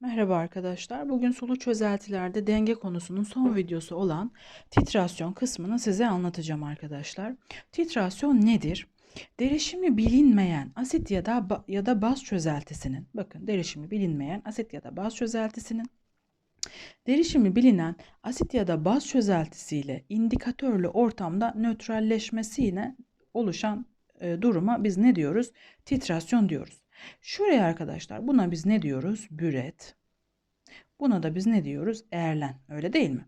Merhaba arkadaşlar. Bugün sulu çözeltilerde denge konusunun son videosu olan titrasyon kısmını size anlatacağım arkadaşlar. Titrasyon nedir? Derişimi bilinmeyen asit ya da ya da baz çözeltisinin bakın derişimi bilinmeyen asit ya da baz çözeltisinin derişimi bilinen asit ya da baz çözeltisiyle indikatörlü ortamda nötralleşmesiyle oluşan e, duruma biz ne diyoruz? Titrasyon diyoruz. Şuraya arkadaşlar buna biz ne diyoruz? Büret. Buna da biz ne diyoruz? Eğerlen. Öyle değil mi?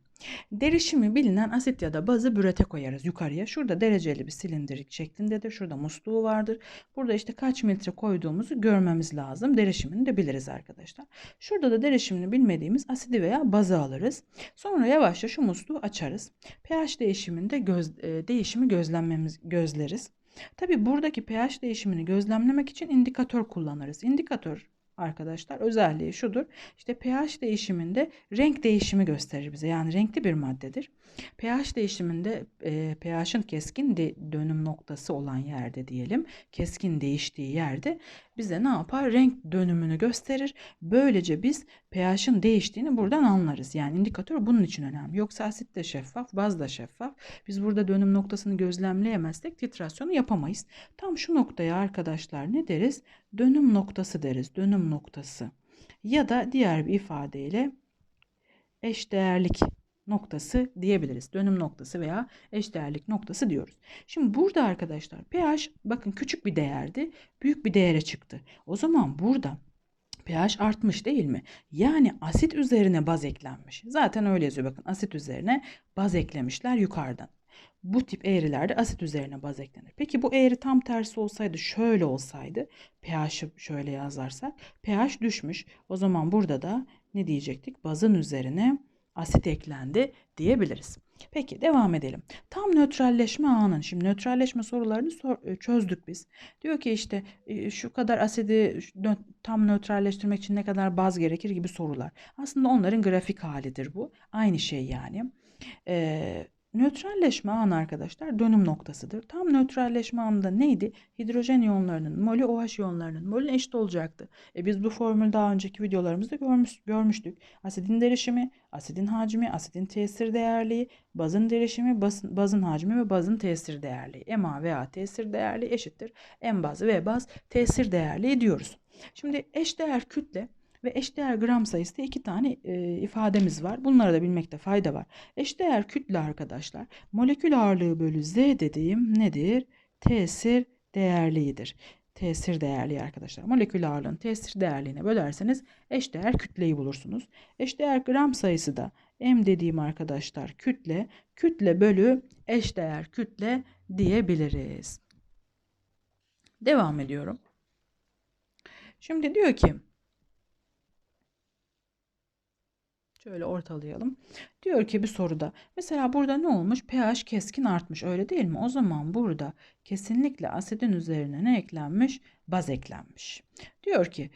Derişimi bilinen asit ya da bazı bürete koyarız yukarıya. Şurada dereceli bir silindirik şeklindedir. Şurada musluğu vardır. Burada işte kaç mililitre koyduğumuzu görmemiz lazım. Derişimini de biliriz arkadaşlar. Şurada da derişimini bilmediğimiz asidi veya bazı alırız. Sonra yavaşça şu musluğu açarız. pH değişiminde göz, e, değişimi gözlememiz gözleriz. Tabi buradaki pH değişimini gözlemlemek için indikatör kullanırız. İndikatör arkadaşlar özelliği şudur. İşte pH değişiminde renk değişimi gösterir bize. Yani renkli bir maddedir. pH değişiminde e, pH'ın keskin de, dönüm noktası olan yerde diyelim. Keskin değiştiği yerde bize ne yapar? Renk dönümünü gösterir. Böylece biz pH'ın değiştiğini buradan anlarız. Yani indikatör bunun için önemli. Yoksa asit de şeffaf, baz da şeffaf. Biz burada dönüm noktasını gözlemleyemezsek titrasyonu yapamayız. Tam şu noktaya arkadaşlar ne deriz? Dönüm noktası deriz. Dönüm noktası. Ya da diğer bir ifadeyle eşdeğerlik noktası diyebiliriz. Dönüm noktası veya eşdeğerlik noktası diyoruz. Şimdi burada arkadaşlar pH bakın küçük bir değerdi. Büyük bir değere çıktı. O zaman burada pH artmış değil mi? Yani asit üzerine baz eklenmiş. Zaten öyle yazıyor bakın asit üzerine baz eklemişler yukarıdan. Bu tip eğrilerde asit üzerine baz eklenir. Peki bu eğri tam tersi olsaydı şöyle olsaydı pH'ı şöyle yazarsak pH düşmüş. O zaman burada da ne diyecektik? Bazın üzerine asit eklendi diyebiliriz. Peki devam edelim. Tam nötralleşme anın. Şimdi nötralleşme sorularını sor, e, çözdük biz. Diyor ki işte e, şu kadar asidi tam nötralleştirmek için ne kadar baz gerekir gibi sorular. Aslında onların grafik halidir bu. Aynı şey yani. Ee, Nötralleşme anı arkadaşlar dönüm noktasıdır. Tam nötralleşme anında neydi? Hidrojen iyonlarının molü OH iyonlarının molü eşit olacaktı. E biz bu formülü daha önceki videolarımızda görmüş, görmüştük. Asidin derişimi, asidin hacmi, asidin tesir değerliği, bazın derişimi, bazın, bazın hacmi ve bazın tesir değerliği. MA veya tesir değerliği eşittir. M baz ve baz tesir değerliği diyoruz. Şimdi eşdeğer kütle ve eşdeğer gram sayısı iki tane e, ifademiz var. Bunları da bilmekte fayda var. Eşdeğer kütle arkadaşlar molekül ağırlığı bölü z dediğim nedir? Tesir değerliğidir. Tesir değerliği arkadaşlar. Molekül ağırlığın tesir değerliğine bölerseniz eşdeğer kütleyi bulursunuz. Eşdeğer gram sayısı da m dediğim arkadaşlar kütle. Kütle bölü eşdeğer kütle diyebiliriz. Devam ediyorum. Şimdi diyor ki Şöyle ortalayalım. Diyor ki bir soruda mesela burada ne olmuş? pH keskin artmış öyle değil mi? O zaman burada kesinlikle asidin üzerine ne eklenmiş? Baz eklenmiş. Diyor ki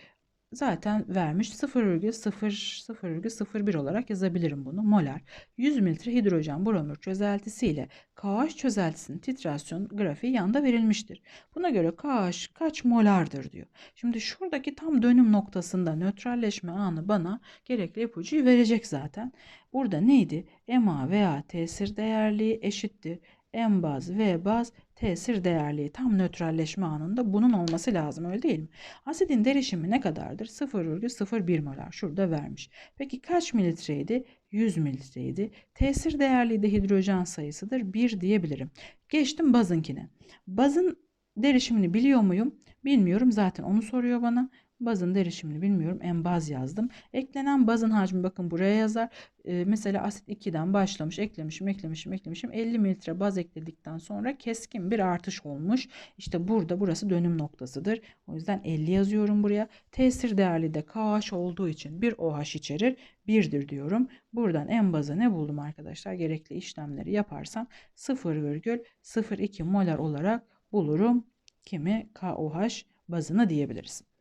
zaten vermiş 0,0,01 olarak yazabilirim bunu molar. 100 mililitre hidrojen bromür çözeltisiyle KH çözeltisinin titrasyon grafiği yanda verilmiştir. Buna göre KH kaç molardır diyor. Şimdi şuradaki tam dönüm noktasında nötralleşme anı bana gerekli ipucuyu verecek zaten. Burada neydi? MA veya tesir değerliği eşittir. M baz V baz tesir değerliği tam nötralleşme anında bunun olması lazım öyle değil mi? Asidin derişimi ne kadardır? 0,01 molar şurada vermiş. Peki kaç mililitreydi? 100 mililitreydi. Tesir değerliği de hidrojen sayısıdır 1 diyebilirim. Geçtim bazınkine. Bazın derişimini biliyor muyum? Bilmiyorum zaten onu soruyor bana. Bazın derişimini bilmiyorum. En baz yazdım. Eklenen bazın hacmi bakın buraya yazar. Ee, mesela asit 2'den başlamış. Eklemişim, eklemişim, eklemişim. 50 mililitre baz ekledikten sonra keskin bir artış olmuş. İşte burada burası dönüm noktasıdır. O yüzden 50 yazıyorum buraya. Tesir değerli de KH olduğu için bir OH içerir. 1'dir diyorum. Buradan en bazı ne buldum arkadaşlar? Gerekli işlemleri yaparsam 0,02 molar olarak bulurum. Kimi KOH bazını diyebiliriz.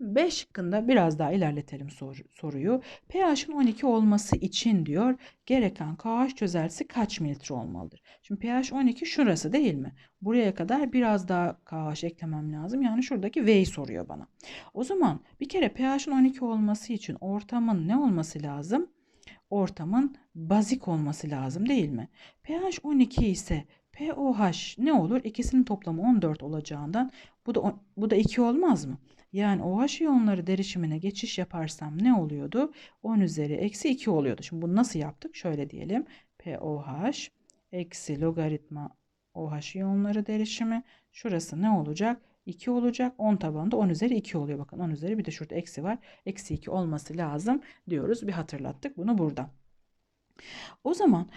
B şıkkında biraz daha ilerletelim sor- soruyu. pH'in 12 olması için diyor gereken KH çözeltisi kaç mililitre olmalıdır? Şimdi pH 12 şurası değil mi? Buraya kadar biraz daha KH eklemem lazım. Yani şuradaki V'yi soruyor bana. O zaman bir kere pH'in 12 olması için ortamın ne olması lazım? Ortamın bazik olması lazım değil mi? pH 12 ise POH ne olur? İkisinin toplamı 14 olacağından bu da bu da 2 olmaz mı? Yani OH iyonları derişimine geçiş yaparsam ne oluyordu? 10 üzeri eksi 2 oluyordu. Şimdi bunu nasıl yaptık? Şöyle diyelim. POH eksi logaritma OH iyonları derişimi. Şurası ne olacak? 2 olacak. 10 tabanında 10 üzeri 2 oluyor. Bakın 10 üzeri bir de şurada eksi var. Eksi 2 olması lazım diyoruz. Bir hatırlattık bunu burada. O zaman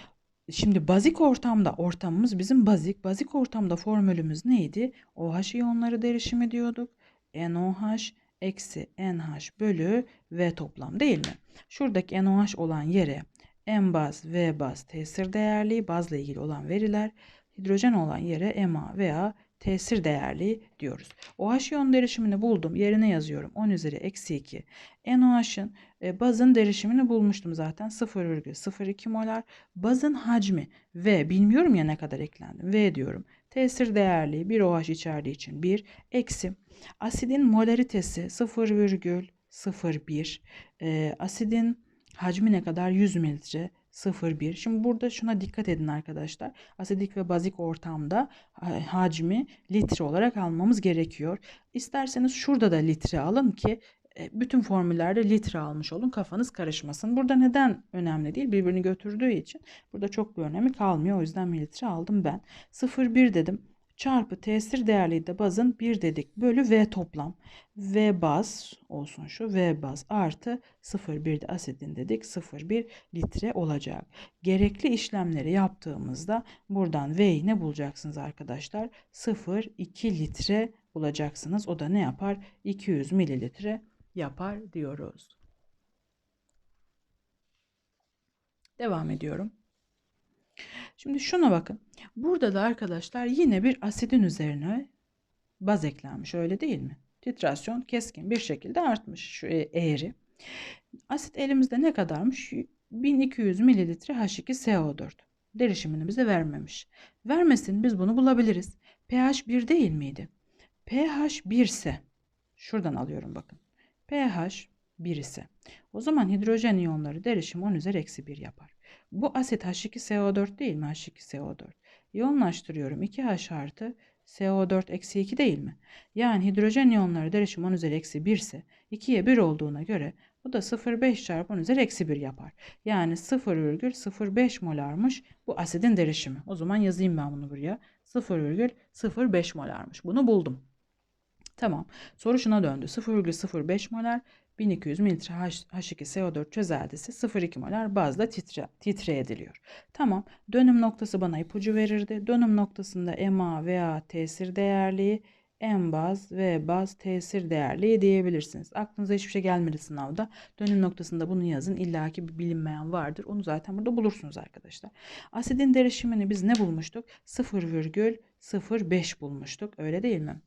Şimdi bazik ortamda ortamımız bizim bazik. Bazik ortamda formülümüz neydi? OH iyonları derişimi diyorduk. NOH eksi NH bölü V toplam değil mi? Şuradaki NOH olan yere M baz, V baz tesir değerli bazla ilgili olan veriler, hidrojen olan yere MA veya tesir değerli diyoruz. OH iyon derişimini buldum. Yerine yazıyorum. 10 üzeri eksi 2. NOH'ın e, bazın derişimini bulmuştum zaten. 0,02 molar. Bazın hacmi V bilmiyorum ya ne kadar eklendim. V diyorum. Tesir değerli bir OH içerdiği için 1 eksi. Asidin molaritesi 0,01. E, asidin hacmi ne kadar? 100 mililitre. 0,1. Şimdi burada şuna dikkat edin arkadaşlar. Asidik ve bazik ortamda hacmi litre olarak almamız gerekiyor. İsterseniz şurada da litre alın ki bütün formüllerde litre almış olun kafanız karışmasın. Burada neden önemli değil birbirini götürdüğü için burada çok bir önemi kalmıyor. O yüzden mililitre aldım ben. 0,1 dedim çarpı tesir değerli de bazın 1 dedik bölü V toplam. V baz olsun şu V baz artı 0,1 de asidin dedik 0,1 litre olacak. Gerekli işlemleri yaptığımızda buradan V'yi ne bulacaksınız arkadaşlar? 0,2 litre bulacaksınız. O da ne yapar? 200 mililitre yapar diyoruz. Devam ediyorum. Şimdi şuna bakın. Burada da arkadaşlar yine bir asidin üzerine baz eklenmiş öyle değil mi? Titrasyon keskin bir şekilde artmış şu e, eğri. Asit elimizde ne kadarmış? 1200 mililitre H2SO4. Derişimini bize vermemiş. Vermesin biz bunu bulabiliriz. pH 1 değil miydi? pH 1 ise şuradan alıyorum bakın. pH 1 ise o zaman hidrojen iyonları derişim 10 üzeri eksi 1 yapar. Bu asit H2SO4 değil mi? H2SO4. İyonlaştırıyorum. 2H artı CO4 eksi 2 değil mi? Yani hidrojen iyonları derişim 10 üzeri eksi 1 ise 2'ye 1 olduğuna göre bu da 0,5 çarpı 10 üzeri eksi 1 yapar. Yani 0,05 molarmış bu asidin derişimi. O zaman yazayım ben bunu buraya. 0,05 molarmış. Bunu buldum. Tamam. Soru şuna döndü. 0,05 molar 1200 mililitre H2SO4 çözeltisi 0,2 molar bazda titre, titre ediliyor. Tamam dönüm noktası bana ipucu verirdi. Dönüm noktasında MA veya tesir değerliği M baz ve baz tesir değerliği diyebilirsiniz. Aklınıza hiçbir şey gelmedi sınavda. Dönüm noktasında bunu yazın. İlla ki bir bilinmeyen vardır. Onu zaten burada bulursunuz arkadaşlar. Asidin derişimini biz ne bulmuştuk? 0,05 bulmuştuk. Öyle değil mi?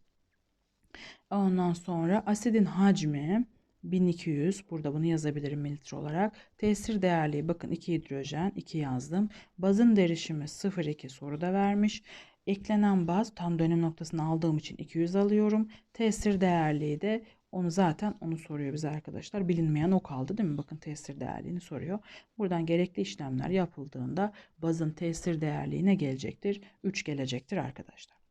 Ondan sonra asidin hacmi 1200 burada bunu yazabilirim mililitre olarak. Tesir değerliği bakın 2 hidrojen 2 yazdım. Bazın derişimi 0,2 soruda vermiş. Eklenen baz tam dönüm noktasını aldığım için 200 alıyorum. Tesir değerliği de onu zaten onu soruyor bize arkadaşlar. Bilinmeyen o kaldı değil mi? Bakın tesir değerliğini soruyor. Buradan gerekli işlemler yapıldığında bazın tesir değerliği ne gelecektir? 3 gelecektir arkadaşlar.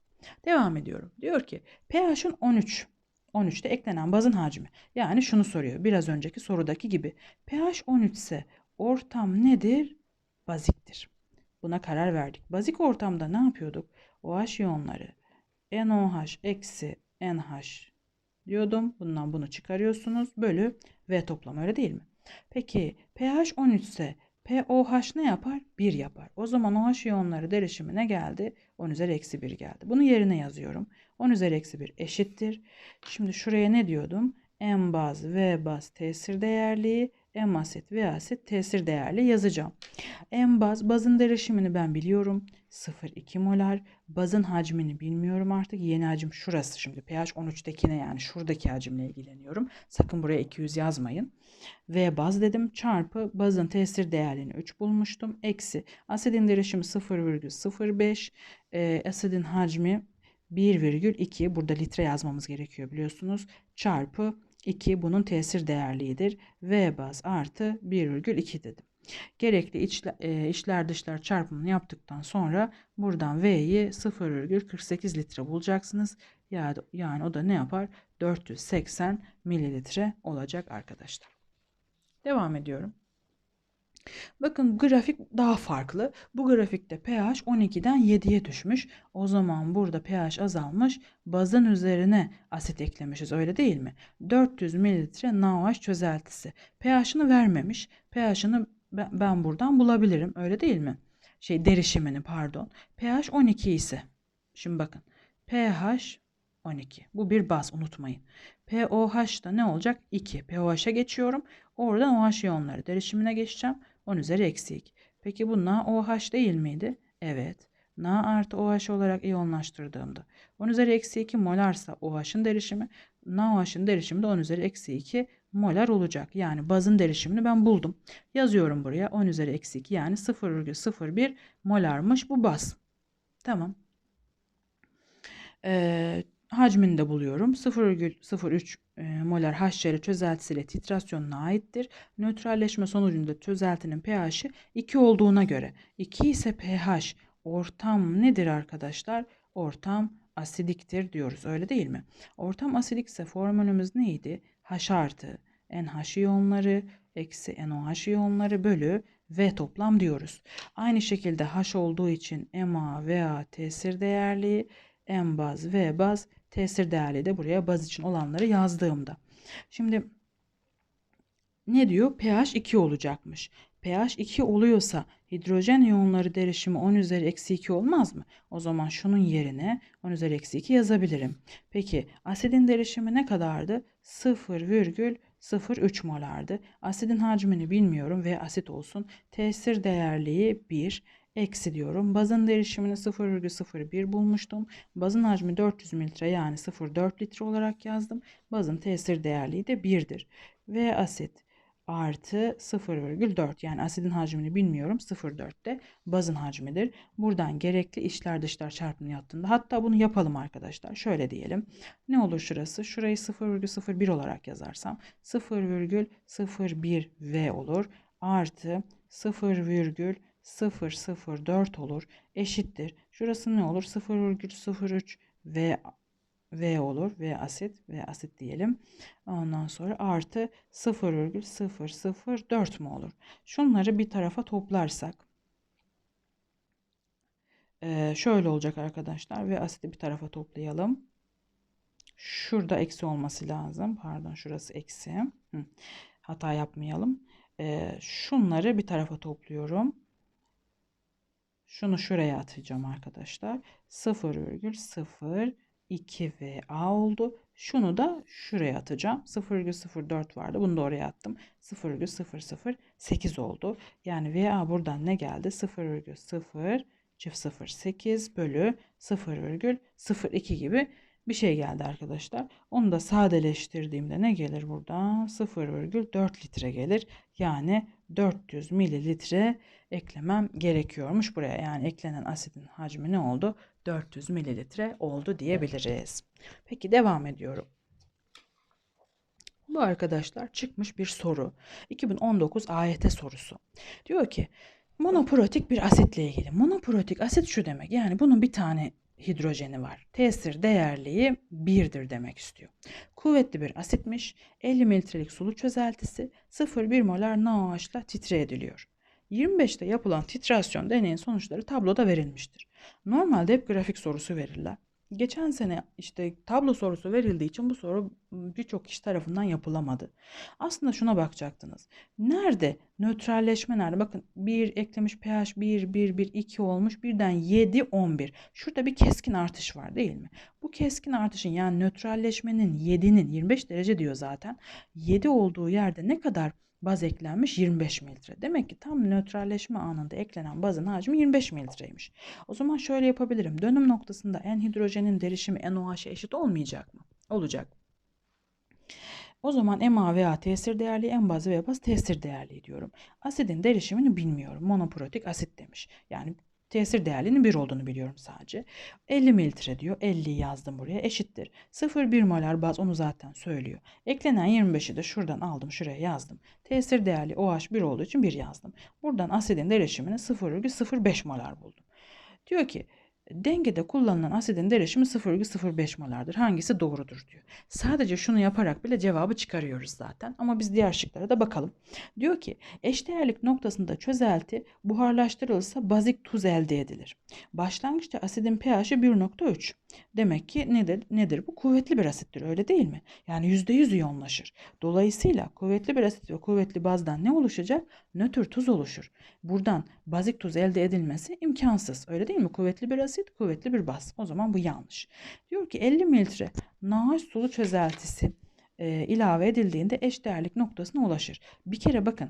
Devam ediyorum. Diyor ki pH'ın 13 13'te eklenen bazın hacmi. Yani şunu soruyor. Biraz önceki sorudaki gibi. pH 13 ise ortam nedir? Baziktir. Buna karar verdik. Bazik ortamda ne yapıyorduk? OH iyonları NOH eksi NH diyordum. Bundan bunu çıkarıyorsunuz. Bölü V toplam öyle değil mi? Peki pH 13 ise POH ne yapar? 1 yapar. O zaman OH iyonları derişimi ne geldi? 10 üzeri eksi 1 geldi. Bunu yerine yazıyorum. 10 üzeri eksi 1 eşittir. Şimdi şuraya ne diyordum? en baz V baz tesir değerliği M asit V asit tesir değerli yazacağım. En baz bazın derişimini ben biliyorum. 0,2 molar. Bazın hacmini bilmiyorum artık. Yeni hacim şurası şimdi. pH 13'tekine yani şuradaki hacimle ilgileniyorum. Sakın buraya 200 yazmayın. V baz dedim çarpı bazın tesir değerini 3 bulmuştum. Eksi asidin derişimi 0,05. E, asidin hacmi 1,2 burada litre yazmamız gerekiyor biliyorsunuz. Çarpı 2 bunun tesir değerliğidir. V baz artı 1,2 dedim. Gerekli içler, e, dışlar çarpımını yaptıktan sonra buradan V'yi 0,48 litre bulacaksınız. Yani, yani o da ne yapar? 480 mililitre olacak arkadaşlar. Devam ediyorum. Bakın grafik daha farklı. Bu grafikte pH 12'den 7'ye düşmüş. O zaman burada pH azalmış. Bazın üzerine asit eklemişiz öyle değil mi? 400 mililitre NaOH çözeltisi. pH'ını vermemiş. pH'ını ben buradan bulabilirim öyle değil mi? Şey derişimini pardon. pH 12 ise. Şimdi bakın. pH 12. Bu bir baz unutmayın. pOH da ne olacak? 2. pOH'a geçiyorum. Oradan OH iyonları derişimine geçeceğim. 10 üzeri eksi 2. Peki bu NaOH değil miydi? Evet. Na artı OH olarak iyonlaştırdığımda 10 üzeri eksi 2 molarsa OH'ın derişimi NaOH'ın derişimi de 10 üzeri eksi 2 molar olacak. Yani bazın derişimini ben buldum. Yazıyorum buraya 10 üzeri eksi 2 yani 0,01 molarmış bu baz. Tamam. Ee, hacmini de buluyorum. 0,03 e, molar HCl çözeltisiyle titrasyonuna aittir. Nötralleşme sonucunda çözeltinin pH'i 2 olduğuna göre 2 ise pH ortam nedir arkadaşlar? Ortam asidiktir diyoruz öyle değil mi? Ortam asidikse formülümüz neydi? H artı NH iyonları eksi NOH iyonları bölü V toplam diyoruz. Aynı şekilde H olduğu için MA, VA tesir değerli, M baz, V baz tesir değerli de buraya baz için olanları yazdığımda. Şimdi ne diyor? pH 2 olacakmış pH 2 oluyorsa hidrojen iyonları derişimi 10 üzeri eksi 2 olmaz mı? O zaman şunun yerine 10 üzeri eksi 2 yazabilirim. Peki asidin derişimi ne kadardı? 0,03 molardı. Asidin hacmini bilmiyorum ve asit olsun. Tesir değerliği 1 eksi diyorum. Bazın derişimini 0,01 bulmuştum. Bazın hacmi 400 mililitre yani 0,4 litre olarak yazdım. Bazın tesir değerliği de 1'dir. Ve asit artı 0,4 yani asidin hacmini bilmiyorum 0,4'te bazın hacmidir. Buradan gerekli içler dışlar çarpımını yaptığında hatta bunu yapalım arkadaşlar. Şöyle diyelim. Ne olur şurası? Şurayı 0,01 olarak yazarsam 0,01 V olur. Artı 0,004 olur. Eşittir. Şurası ne olur? 0,03 V V olur. V asit. V asit diyelim. Ondan sonra artı 0,004 mu olur? Şunları bir tarafa toplarsak. Ee, şöyle olacak arkadaşlar. V asiti bir tarafa toplayalım. Şurada eksi olması lazım. Pardon şurası eksi. Hata yapmayalım. Ee, şunları bir tarafa topluyorum. Şunu şuraya atacağım arkadaşlar. 0,0 2 ve A oldu. Şunu da şuraya atacağım. 0,04 vardı. Bunu da oraya attım. 0,008 oldu. Yani VA buradan ne geldi? 0,0 çift 0,8 bölü 0,02 gibi bir şey geldi arkadaşlar. Onu da sadeleştirdiğimde ne gelir buradan? 0,4 litre gelir. Yani 400 mililitre eklemem gerekiyormuş buraya. Yani eklenen asidin hacmi ne oldu? 400 mililitre oldu diyebiliriz. Peki devam ediyorum. Bu arkadaşlar çıkmış bir soru. 2019 AYT sorusu. Diyor ki monoprotik bir asitle ilgili. Monoprotik asit şu demek. Yani bunun bir tane hidrojeni var. Tesir değerliği 1'dir demek istiyor. Kuvvetli bir asitmiş. 50 mililitrelik sulu çözeltisi 0,1 molar NaOH ile titre ediliyor. 25'te yapılan titrasyon deneyin sonuçları tabloda verilmiştir. Normalde hep grafik sorusu verirler. Geçen sene işte tablo sorusu verildiği için bu soru birçok kişi tarafından yapılamadı. Aslında şuna bakacaktınız. Nerede nötralleşme nerede? Bakın 1 eklemiş pH 1 1 1 2 olmuş. Birden 7 11. Şurada bir keskin artış var değil mi? Bu keskin artışın yani nötralleşmenin 7'nin 25 derece diyor zaten. 7 olduğu yerde ne kadar baz eklenmiş 25 mililitre. Demek ki tam nötralleşme anında eklenen bazın hacmi 25 mililitreymiş. O zaman şöyle yapabilirim. Dönüm noktasında en hidrojenin derişimi NOH'a eşit olmayacak mı? Olacak. O zaman MA tesir değerli, en bazı ve baz tesir değerli diyorum. Asidin derişimini bilmiyorum. Monoprotik asit demiş. Yani tesir değerlinin 1 olduğunu biliyorum sadece. 50 mililitre diyor. 50'yi yazdım buraya. Eşittir. 0,1 molar baz onu zaten söylüyor. Eklenen 25'i de şuradan aldım. Şuraya yazdım. Tesir değerli OH 1 olduğu için 1 yazdım. Buradan asidin derişimini 0,05 molar buldum. Diyor ki Dengede kullanılan asidin derişimi 0,05 molardır. Hangisi doğrudur diyor. Sadece şunu yaparak bile cevabı çıkarıyoruz zaten. Ama biz diğer şıklara da bakalım. Diyor ki eşdeğerlik noktasında çözelti buharlaştırılırsa bazik tuz elde edilir. Başlangıçta asidin pH'i 1.3. Demek ki nedir? Nedir bu? Kuvvetli bir asittir öyle değil mi? Yani %100 iyonlaşır. Dolayısıyla kuvvetli bir asit ve kuvvetli bazdan ne oluşacak? Nötr tuz oluşur. Buradan bazik tuz elde edilmesi imkansız. Öyle değil mi? Kuvvetli bir asit, kuvvetli bir baz. O zaman bu yanlış. Diyor ki 50 mililitre NaOH sulu çözeltisi e, ilave edildiğinde eşdeğerlik noktasına ulaşır. Bir kere bakın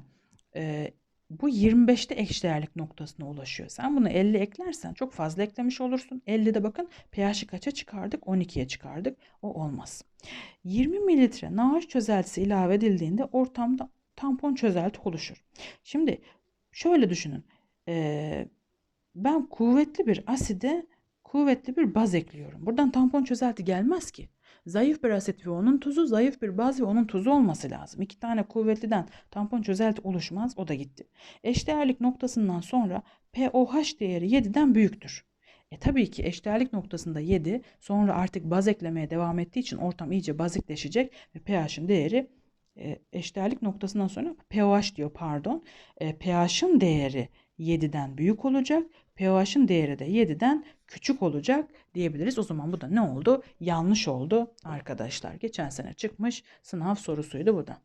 e, bu 25'te eşdeğerlik noktasına ulaşıyor. Sen bunu 50 eklersen çok fazla eklemiş olursun. 50'de bakın pH'i kaça çıkardık? 12'ye çıkardık. O olmaz. 20 mililitre NaOH çözeltisi ilave edildiğinde ortamda tampon çözelti oluşur. Şimdi şöyle düşünün. Ee, ben kuvvetli bir aside kuvvetli bir baz ekliyorum. Buradan tampon çözelti gelmez ki. Zayıf bir asit ve onun tuzu, zayıf bir baz ve onun tuzu olması lazım. İki tane kuvvetliden tampon çözelti oluşmaz. O da gitti. Eşdeğerlik noktasından sonra pOH değeri 7'den büyüktür. E tabii ki eşdeğerlik noktasında 7 sonra artık baz eklemeye devam ettiği için ortam iyice bazikleşecek ve pH'in değeri e, eşdeğerlik noktasından sonra pOH diyor pardon. E, pH'in değeri 7'den büyük olacak. pH'in değeri de 7'den küçük olacak diyebiliriz. O zaman bu da ne oldu? Yanlış oldu arkadaşlar. Geçen sene çıkmış sınav sorusuydu bu da.